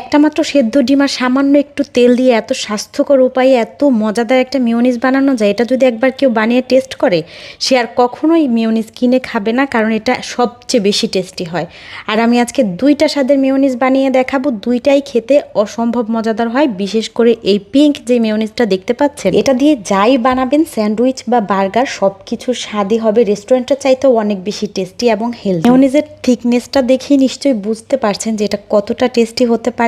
একটা মাত্র সেদ্ধ ডিম আর সামান্য একটু তেল দিয়ে এত স্বাস্থ্যকর উপায়ে এত মজাদার একটা মিওনিস বানানো যায়, এটা যদি একবার কেউ বানিয়ে টেস্ট করে, সে আর কখনোই মিওনিস কিনে খাবে না, কারণ এটা সবচেয়ে বেশি টেস্টি হয়। আর আমি আজকে দুইটা স্বাদের মিওনিস বানিয়ে দেখাবো, দুইটাই খেতে অসম্ভব মজাদার হয়, বিশেষ করে এই পিঙ্ক যে মিওনিসটা দেখতে পাচ্ছেন, এটা দিয়ে যাই বানাবেন, স্যান্ডউইচ বা বার্গার সব কিছুর স্বাদই হবে, রেস্টুরেন্টের চাইতেও অনেক বেশি টেস্টি এবং হেলদি মিওনিজের থিকনেসটা দেখেই নিশ্চয়ই বুঝতে পারছেন যে এটা কতটা টেস্টি হতে পারে।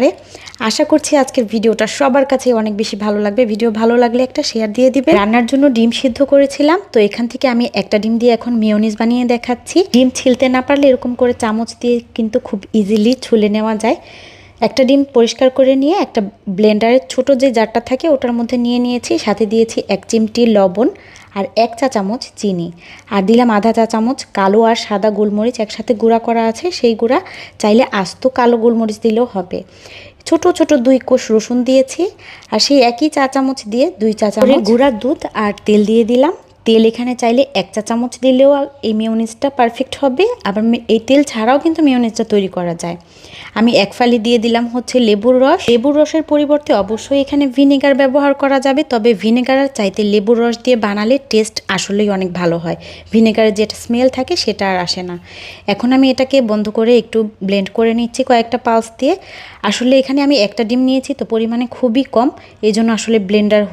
আশা করছি আজকের ভিডিওটা সবার কাছে অনেক বেশি ভালো লাগবে। ভিডিও ভালো লাগলে একটা শেয়ার দিয়ে দিবে রান্নার জন্য ডিম সিদ্ধ করেছিলাম, তো এখান থেকে আমি একটা ডিম দিয়ে এখন মিওনিজ বানিয়ে দেখাচ্ছি। ডিম ছিলতে না পারলে এরকম করে চামচ দিয়ে কিন্তু খুব ইজিলি ছুলে নেওয়া যায়। একটা ডিম পরিষ্কার করে নিয়ে একটা ব্লেন্ডারের ছোট যে জারটা থাকে ওটার মধ্যে নিয়ে নিয়েছি, সাথে দিয়েছি এক চিমটি লবণ। আর এক চা চামচ চিনি। আর দিলাম আধা চা চামচ কালো আর সাদা গোলমরিচ একসাথে গুঁড়া করা আছে, সেই গুঁড়া চাইলে আস্ত কালো গোলমরিচ দিলেও হবে। ছোট ছোট দুই কোষ রসুন দিয়েছি, আর সেই একই চা চামচ দিয়ে দুই চা চামচ গুঁড়ার দুধ আর তেল দিয়ে দিলাম। তেল এখানে চাইলে এক চা চামচ দিলেও এই মিওনিজটা পারফেক্ট হবে। আবার এই তেল ছাড়াও কিন্তু মিওনিজটা তৈরি করা যায়। আমি এক ফালি দিয়ে দিলাম হচ্ছে লেবুর রস। লেবুর রসের পরিবর্তে অবশ্যই এখানে ভিনেগার ব্যবহার করা যাবে। তবে ভিনেগার চাইতে লেবুর রস দিয়ে বানালে টেস্ট আসলেই অনেক ভালো হয়। ভিনেগারের যেটা স্মেল থাকে সেটা আর আসে না। এখন আমি এটাকে বন্ধ করে একটু ব্লেন্ড করে নিচ্ছি কয়েকটা পালস দিয়ে। আসলে এখানে আমি একটা ডিম নিয়েছি, তো পরিমাণে খুবই কম। এই জন্য আসলে ব্লেন্ডার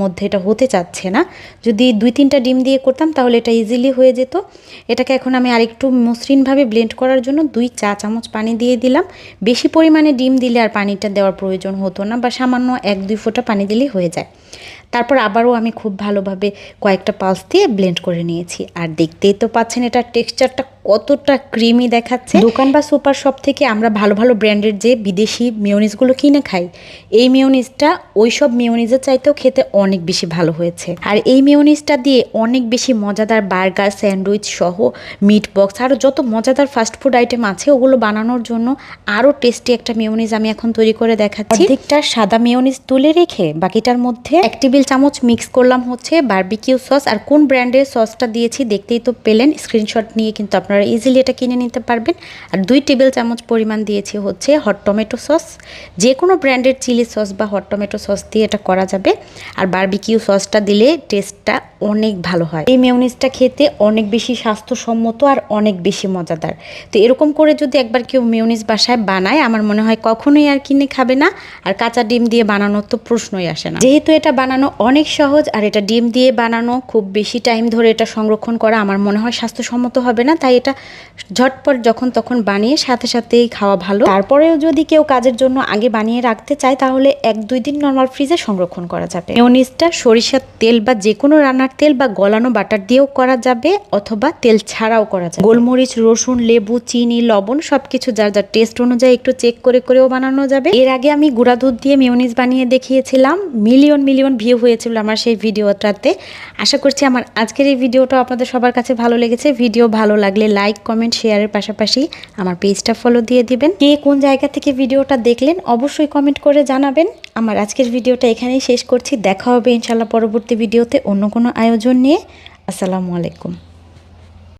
মধ্যে এটা হতে চাচ্ছে না। যদি দুই তিনটা ডিম দিয়ে করতাম, তাহলে এটা ইজিলি হয়ে যেত। এটাকে এখন আমি আরেকটু মসৃণভাবে ব্লেন্ড করার জন্য দুই চা চামচ পানি দিয়ে দিলাম। বেশি পরিমাণে ডিম দিলে আর পানিটা দেওয়ার প্রয়োজন হতো না বা সামান্য এক দুই ফোঁটা পানি দিলেই হয়ে যায়। তারপর আবারও আমি খুব ভালোভাবে কয়েকটা পালস দিয়ে ব্লেন্ড করে নিয়েছি। আর দেখতেই তো পাচ্ছেন এটার টেক্সচারটা কতটা ক্রিমি দেখাচ্ছে। দোকান বা সুপার শপ থেকে আমরা ভালো ভালো ব্র্যান্ডের যে বিদেশি মিওনিজগুলো কিনে খাই, এই মিওনিজটা ওই সব মিওনিজের চাইতেও খেতে অনেক বেশি ভালো হয়েছে। আর এই মিওনিজটা দিয়ে অনেক বেশি মজাদার বার্গার, স্যান্ডউইচ সহ মিট বক্স আরও যত মজাদার ফাস্ট ফুড আইটেম আছে, ওগুলো বানানোর জন্য আরও টেস্টি একটা মিওনিজ আমি এখন তৈরি করে দেখাচ্ছি। অর্ধেকটা সাদা মিওনিজ তুলে রেখে বাকিটার মধ্যে এক টেবিল চামচ মিক্স করলাম হচ্ছে বার্বিকিউ সস আর কোন ব্র্যান্ডের সসটা দিয়েছি দেখতেই তো পেলেন স্ক্রিনশট নিয়ে কিন্তু আপনারা ইজিলি এটা কিনে নিতে পারবেন। আর দুই টেবিল চামচ পরিমাণ দিয়েছি হচ্ছে হট টমেটো সস যে কোনো ব্র্যান্ডের চিলি সস বা হট টমেটো সস দিয়ে এটা করা যাবে। আর বারবিকিউ সসটা দিলে টেস্টটা অনেক ভালো হয়। এই মেয়নিজটা খেতে অনেক বেশি স্বাস্থ্যসম্মত আর অনেক বেশি মজাদার। তো এরকম করে যদি একবার কেউ মেয়নিজ বাসায় বানায়, আমার মনে হয় কখনোই আর কিনে খাবে না। আর কাঁচা ডিম দিয়ে বানানোর তো প্রশ্নই আসে না। যেহেতু এটা বানানো অনেক সহজ, আর এটা ডিম দিয়ে বানানো খুব বেশি টাইম ধরে এটা সংরক্ষণ করা আমার মনে হয় স্বাস্থ্যসম্মত হবে না। তাই এটা ঝটপট যখন তখন বানিয়ে সাথে সাথেই খাওয়া ভালো। তারপরেও যদি কেউ কাজের জন্য আগে বানিয়ে রাখতে চায়, তাহলে এক দুই দিন নর্মাল ফ্রিজে সংরক্ষণ করা যাবে। মেয়নিজটা সরিষার তেল বা যে কোনো রান্নার তেল বা গলানো বাটার দিয়েও করা যাবে অথবা তেল ছাড়াও করা যাবে। গোলমরিচ, রসুন, লেবু, চিনি, লবণ সব কিছু যার যার টেস্ট অনুযায়ী একটু চেক করে করেও বানানো যাবে। এর আগে আমি গুঁড়া দুধ দিয়ে মিউনিস বানিয়ে দেখিয়েছিলাম। মিলিয়ন মিলিয়ন ভিউ হয়েছিল আমার সেই ভিডিওটাতে। আশা করছি আমার আজকের এই ভিডিওটা আপনাদের সবার কাছে ভালো লেগেছে। ভিডিও ভালো লাগলে লাইক কমেন্ট শেয়ারের পাশাপাশি আমার পেজটা ফলো দিয়ে দিবেন। কে কোন জায়গা থেকে ভিডিওটা দেখলেন অবশ্যই কমেন্ট করে জানাবেন। আমার আজকের ভিডিওটা এখানেই শেষ করছি। দেখা হবে ইনশাল্লাহ পরবর্তী ভিডিওতে অন্য কোনো আয়োজন নিয়ে। আসসালামু আলাইকুম।